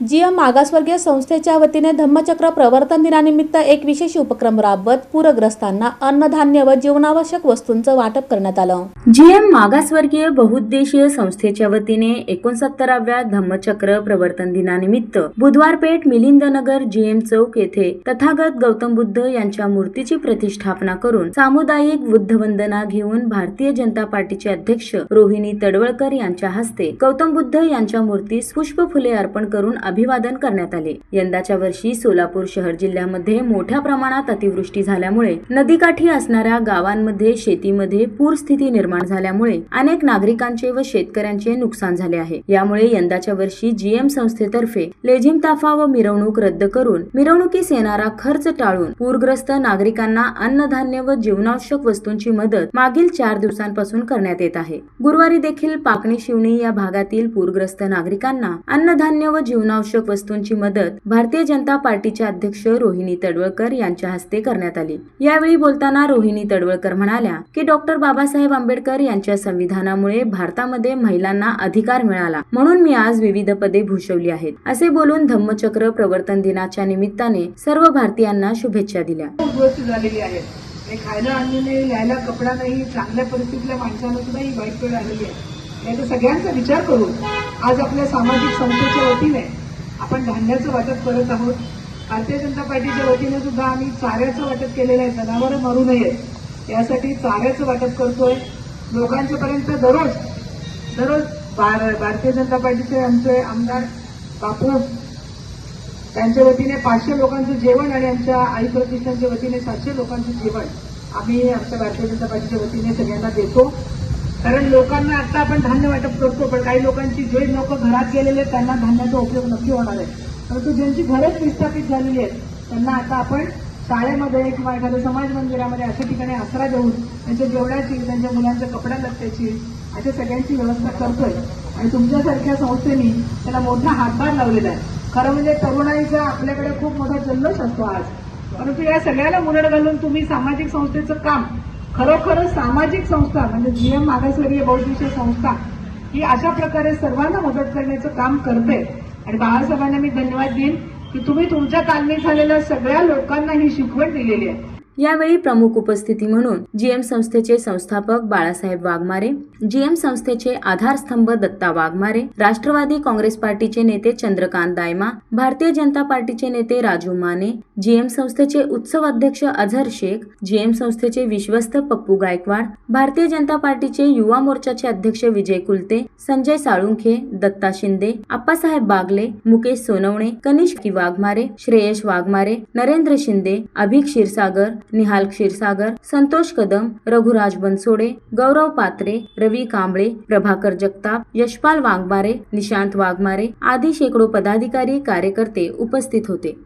GM मागासवर्गीय संस्थेच्या वतीने धम्मचक्र प्रवर्तन दिनानिमित्त एक विशेष उपक्रम राबवत पूरग्रस्तांना अन्नधान्य व जीवनावश्यक वस्तूंचं वाटप करण्यात आलं. जीएम मागासवर्गीय बहुउद्देशीय संस्थेच्या वतीने एकोणसत्तराव्या धम्मचक्र प्रवर्तन दिनानिमित्त बुधवार पेठ मिलिंदनगर जीएम चौक येथे तथागत गौतम बुद्ध यांच्या मूर्तीची प्रतिष्ठापना करून सामुदायिक बुद्धवंदना घेऊन भारतीय जनता पार्टीचे अध्यक्ष रोहिणी तडवळकर यांच्या हस्ते गौतम बुद्ध यांच्या मूर्तीस पुष्प फुले अर्पण करून अभिवादन करण्यात आले. यंदाच्या वर्षी सोलापूर शहर जिल्ह्यामध्ये मोठ्या प्रमाणात अतिवृष्टी झाल्यामुळे नदीकाठी असणाऱ्या गावांमध्ये शेतीमध्ये पूरस्थिती निर्माण झाल्यामुळे अनेक नागरिकांचे व शेतकऱ्यांचे नुकसान झाले आहे. यामुळे यंदाच्या वर्षी जीएम संस्थेतर्फे लेझिम ताफा व मिरवणूक रद्द करून मिरवणुकीस येणारा खर्च टाळून पूरग्रस्त नागरिकांना अन्नधान्य व जीवनावश्यक वस्तूंची मदत मागील चार दिवसांपासून करण्यात येत आहे. गुरुवारी देखील पाकणी शिवणी या भागातील पूरग्रस्त नागरिकांना अन्नधान्य व जीवनावश्यक वस्तूंची मदत भारतीय जनता पार्टीच्या अध्यक्ष रोहिणी तडवळकर यांच्या हस्ते करण्यात आली. यावेळी बोलताना रोहिणी तडवळकर म्हणाल्या की डॉक्टर बाबासाहेब आंबेडकर यांच्या संविधानामुळे भारतामध्ये महिलांना अधिकार मिळाला. म्हणून मी आज विविध पदे भूषवली आहेत. असे बोलून धम्मचक्र प्रवर्तन दिनाच्या निमित्ताने सर्व भारतीयांना शुभेच्छा दिल्या. खायला अन्न नाही लिहायला कपडा नाही चांगल्या परिस्थितीतल्या माणसांना सुद्धा ही वाईट वेळ आलेली आहे. याचा सगळ्यांचा विचार करून आज आपल्या सामाजिक संस्थेच्या वतीने आपण धान्याचं वाटप करत आहोत. भारतीय जनता पार्टीच्या वतीने सुद्धा आम्ही चाऱ्याचं वाटप केलेलं आहे. जनावरं मरू नयेत. यासाठी चाऱ्याचं वाटप करतोय. लोकांच्यापर्यंत दररोज दररोज भार- भारतीय जनता पार्टीचे आमचे आमदार बापू त्यांच्या वतीने पाचशे लोकांचं जेवण आणि आमच्या आई प्रतिष्ठानच्या वतीने सातशे लोकांचं जेवण आम्ही आमच्या भारतीय जनता पार्टीच्या वतीने सगळ्यांना देतो. कारण लोकांना आता आपण धान्य वाटप करतो पण काही लोकांची जे लोक घरात गेलेले आहेत, त्यांना धान्याचा उपयोग नक्की होणार आहे. परंतु ज्यांची घरच विस्थापित झालेली आहेत त्यांना आता आपण शाळेमध्ये किंवा एखाद्या समाज मंदिरामध्ये अशा ठिकाणी आसरा देऊन त्यांच्या जेवणाची त्यांच्या मुलांच्या कपड्या लत्त्याची अशा सगळ्यांची व्यवस्था करतोय. आणि तुमच्यासारख्या संस्थेनी त्याला मोठा हातभार लावलेला आहे. खरं म्हणजे तरुणाईचा आपल्याकडे खूप मोठा जल्लोष असतो आज. परंतु या सगळ्याला मुरड घालून तुम्ही सामाजिक संस्थेचं काम खरोखर सामाजिक संस्था म्हणजे जीएम मागासवर्गीय बहुद्देशीय संस्था ही अशा प्रकारे सर्वांना मदत करण्याचं काम करते. आणि बाळासाहेबांना मी धन्यवाद देईन की तुम्ही तुमच्या तालमीत झालेल्या सगळ्या लोकांना ही शिकवण दिलेली आहे. यावेळी प्रमुख उपस्थिती म्हणून जीएम संस्थेचे संस्थापक बाळासाहेब वाघमारे जीएम संस्थेचे आधारस्तंभ दत्ता वाघमारे राष्ट्रवादी काँग्रेस पार्टीचे नेते चंद्रकांत दायमा भारतीय जनता पार्टीचे नेते राजू माने जीएम संस्थेचे उत्सव अध्यक्ष अझर शेख जीएम संस्थेचे विश्वस्त पप्पू गायकवाड भारतीय जनता पार्टीचे युवा मोर्चाचे अध्यक्ष विजय कुलते संजय साळुंखे दत्ता शिंदे आप्पासाहेब बागले मुकेश सोनवणे कनिष्की वाघमारे श्रेयश वाघमारे नरेंद्र शिंदे अभिक क्षीरसागर निहाल क्षीरसागर संतोष कदम रघुराज बनसोडे गौरव पात्रे रवी कांबळे प्रभाकर जगताप यशपाल वाघमारे निशांत वाघमारे आदी शेकडो पदाधिकारी कार्यकर्ते उपस्थित होते.